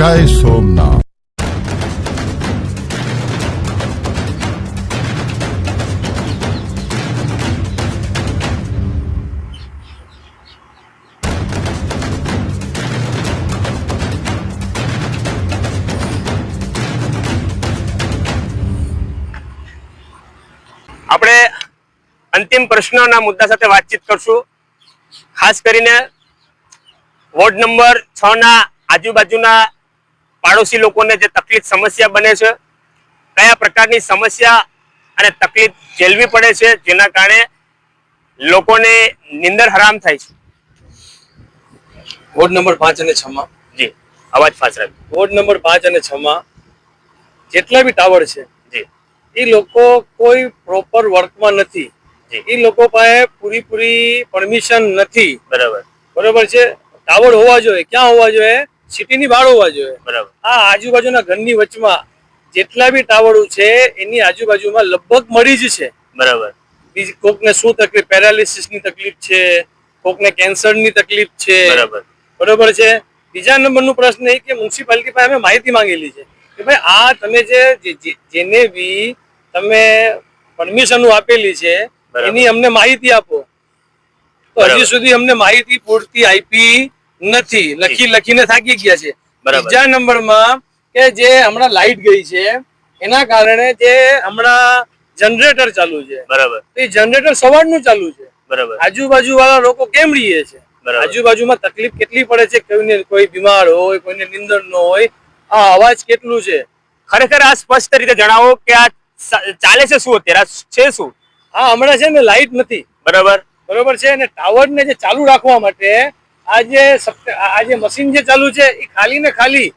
જય સોમનાથ આપણે અંતિમ પ્રશ્નના મુદ્દા સાથે વાતચીત કરશું. ખાસ કરીને વોર્ડ નંબર છ ના આજુબાજુના પાડોશી લોકોને જે તકલીફ સમસ્યા બને છે કયા પ્રકારની સમસ્યા અને તકલીફ ઝેલવી પડે છે જેના કારણે લોકોને નિંદર હરામ થાય છે. વોર્ડ નંબર પાંચ અને છ માં જી અવાજ ફાસ વોર્ડ નંબર પાંચ અને છ માં જેટલા બી ટાવર છે જી. એ લોકો કોઈ પ્રોપર વર્કમાં નથી. એ લોકો પાસે પૂરીપૂરી પરમિશન નથી. બરાબર. બરોબર છે? ટાવર હોવા જોઈએ. ક્યાં હોવા જોઈએ? સિટીની બહાર હોવા જોઈએ. બરાબર. આ આજુબાજુના ઘરની વચમાં જેટલા બી ટાવરો છે એની આજુબાજુમાં લગભગ મળી જ છે. બરાબર. બીજી કોકને શું તકલીફ પેરાલિસિસની તકલીફ છે કોકને કેન્સરની તકલીફ છે. બરાબર. બરોબર છે? બીજા નંબરનો પ્રશ્ન એ કે મ્યુનિસિપાલિટી પાસે અમે માહિતી માંગેલી છે કે ભાઈ આ તમે જે જેને બી તમે પરમિશન આપેલી છે એની અમને માહિતી આપો. તો. હજી સુધી અમને માહિતી પૂરતી આપી નથી. લખી લખીને થાકી ગયા છે. બીજા નંબરમાં કે જે હમણાં લાઈટ ગઈ છે એના કારણે જે હમણાં જનરેટર ચાલુ છે. બરાબર. એ જનરેટર સવારનું ચાલુ છે. બરાબર. આજુબાજુ વાળા લોકો કેમ રહીએ છે? આજુબાજુમાં તકલીફ કેટલી પડે છે? કોઈને કોઈ બીમાર હોય કોઈને નિંદર ન હોય. આ અવાજ કેટલું છે? ખરેખર આ સ્પષ્ટ રીતે જણાવો કે આ ચાલે છે શું અત્યારે? છે શું? હા હમણાં છે ને લાઈટ નથી. બરાબર. બરોબર છે? અને ટાવર ને જે ચાલુ રાખવા માટે આ જે આ જે મશીન જે ચાલુ છે એ ખાલી ને ખાલી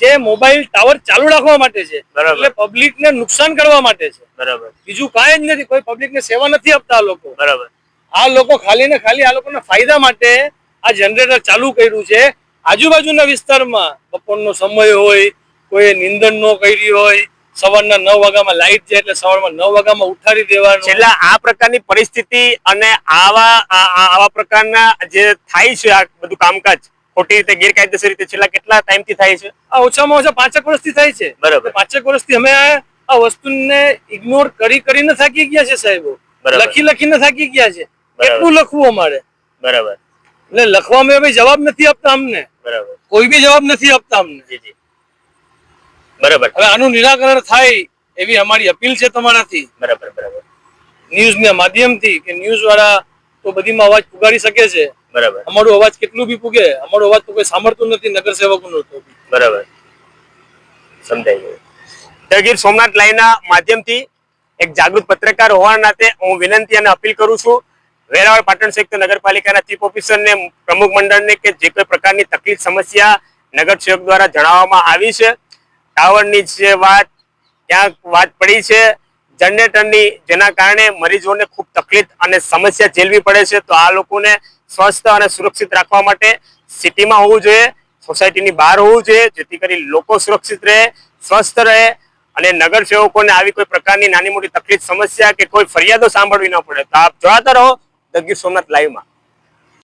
જે મોબાઈલ ટાવર ચાલુ રાખવા માટે છે. એટલે પબ્લિક ને નુકસાન કરવા માટે છે. બરાબર. બીજું કાંઈ જ નથી કોઈ પબ્લિક ને સેવા નથી આપતા આ લોકો. બરાબર. આ લોકો ખાલી ને ખાલી આ લોકોના ફાયદા માટે આ જનરેટર ચાલુ કર્યું છે. આજુબાજુના વિસ્તારમાં બપોરનો સમય હોય કોઈ નિંદન ન કરી હોય સવારના નવ વાગ્યામાં લાઈટ જાય એટલે સવારમાં નવ વાગ્યામાં ઉઠાડી દેવાનું. છેલ્લા આ પ્રકારની પરિસ્થિતિ અને આવા આવા પ્રકારના જે થાય છે આ બધું કામકાજ ખોટી રીતે ગેરકાયદેસર રીતે છેલ્લા કેટલા ટાઈમથી થાય છે? આ ઓછામાં ઓછા પાંચેક વર્ષથી થાય છે. બરાબર. પાંચેક વર્ષથી અમે આ વસ્તુને ઇગ્નોર કરી કરીને થાકી ગયા છે સાહેબો. લખી લખીને થાકી ગયા છે. કેટલું લખવું અમારે. બરાબર. એટલે લખવામાં જવાબ નથી આપતા અમને. બરાબર. કોઈ બી જવાબ નથી આપતા અમને. જી જી. બરાબર. હવે આનું નિરાકરણ થાય એવી અમારી અપીલ છે તમારાથી. બરાબર બરાબર. ન્યૂઝના માધ્યમથી કે ન્યૂઝ વાળા તો બધીમાં અવાજ પુગાડી શકે છે. બરાબર. અમારો અવાજ કેટલું બી પુગે અમારો અવાજ તો કોઈ સાંભળતું નથી નગર સેવકોનો તો. બરાબર. સમજાઈ ગયું. તો સોમનાથ લાઈવના માધ્યમથી એક જાગૃત પત્રકાર હોવાના નાતે હું વિનંતી અને અપીલ કરું છું વેરાવળ પાટણ સંયુક્ત નગરપાલિકાના ચીફ ઓફિસરને પ્રમુખ મંડળને કે જે કોઈ પ્રકારની તકલીફ સમસ્યા નગર સેવક દ્વારા જણાવવામાં આવી છે ટાવરની જે વાત ત્યાં વાત પડી છે, જનરેટરની જેના કારણે મરીજોને ખૂબ તકલીફ અને સમસ્યા ઝેલવી પડે છે, તો આ લોકોને સ્વસ્થ અને સુરક્ષિત રાખવા માટે સિટીમાં હોવું જોઈએ, સોસાયટીની બહાર હોવું જોઈએ, જેથી કરી લોકો સુરક્ષિત રહે, સ્વસ્થ રહે અને નગર સેવકોને આવી કોઈ પ્રકારની નાની મોટી તકલીફ, સમસ્યા કે કોઈ ફરિયાદો સાંભળવી ન પડે. તો આપ જોડાતા રહો ગીર સોમનાથ લાઈવમાં